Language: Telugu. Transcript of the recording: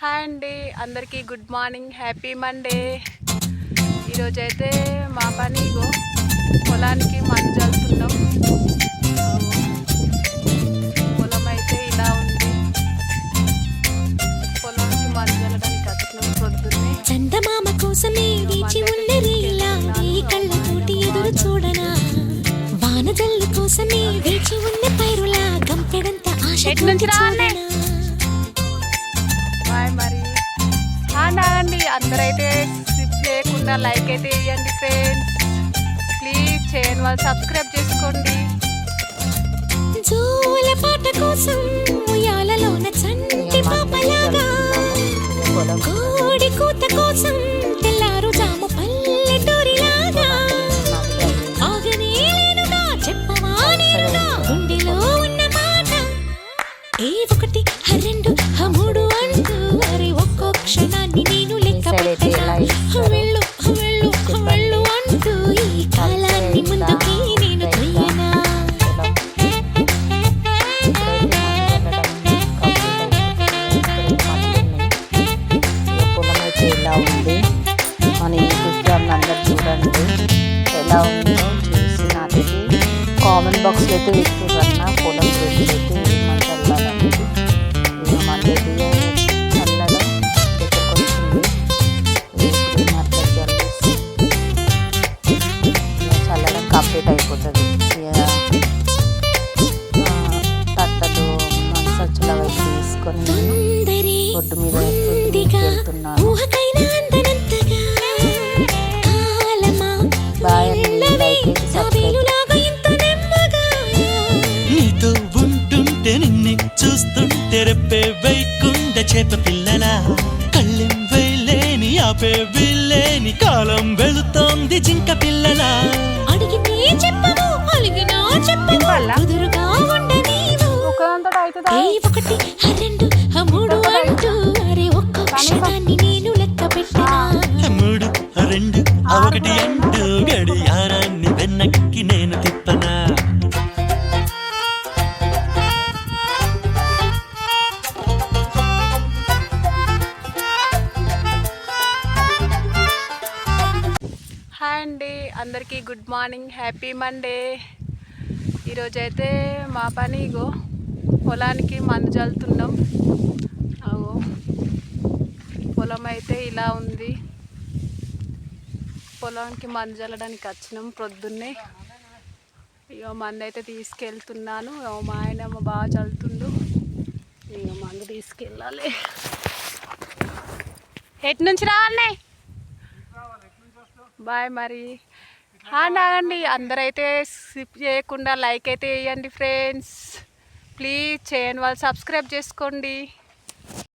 హాయ్ అండి. అందరికీ గుడ్ మార్నింగ్ హ్యాపీ మండే. ఈరోజైతే మా పని ఇగో పొలానికి మందు చల్లుతున్నాం పొలం అయితే ఇలా ఉంది. పొలానికి మందు చల్లడానికి వచ్చినాం పొద్దున్నే చందమామ కోసమే వేచి కళ్ళతోటి ఎదురు చూడనా? వాన జల్లు కోసమే వేచి ఉన్న పైరులా గంపెడంత ఆశ అందరైతే లేకుండా లైక్ అయితే వేయండి ఫ్రెండ్స్ ప్లీజ్ చేయండి వాళ్ళు సబ్స్క్రైబ్ చేసుకోండి. ఛానల్ అందరు చూడండి ఎలా ఉందో చూసి నాకైతే కామెంట్ బాక్స్లో అయితే పెట్టారన్న పొలం గురించి అయితే ఏమని చల్లాలని మనకైతే చల్లడం దగ్గరకు వచ్చింది చల్లడం కంప్లీట్ అయిపోతుంది. తట్టలు అవి తీసుకొని ఒడ్డు మీద వెళ్తున్నాను చేప పిల్లల కళ్ళెం వేలేని ఆపే వీలేని కాలం వెళుతోంది జింక పిల్లల. అడిగితే చెప్పవు అలిగినా చెప్పవు కుదురుగా ఉండనీవు ఒకదంతట అవుతుందా ఏ ఒకటి రెండు మూడు అంటూ అరే ఒక్క క్షణాన్ని నేను లెక్క పెట్టనా. మూడు రెండు ఒకటి అంటూ గడియారాన్ని వెనక్కి నేను తిప్పనా. అండి. అందరికీ గుడ్ మార్నింగ్ హ్యాపీ మండే. ఈరోజైతే మా పని ఇగో పొలానికి మందు చల్లుతున్నాం. అగో పొలం అయితే ఇలా ఉంది. పొలానికి మందు చల్లడానికి వచ్చినాం ప్రొద్దున్నే. ఇక మందు అయితే తీసుకెళ్తున్నాను. ఓ మా ఆయన బాగా చల్లుతుండు. ఇక మందు తీసుకెళ్ళాలి. ఎటు నుంచి రావాలి బాయ్ మరి. అండి అందరైతే స్కిప్ చేయకుండా లైక్ అయితే వేయండి ఫ్రెండ్స్. ప్లీజ్ చేయని వాళ్ళు సబ్స్క్రైబ్ చేసుకోండి.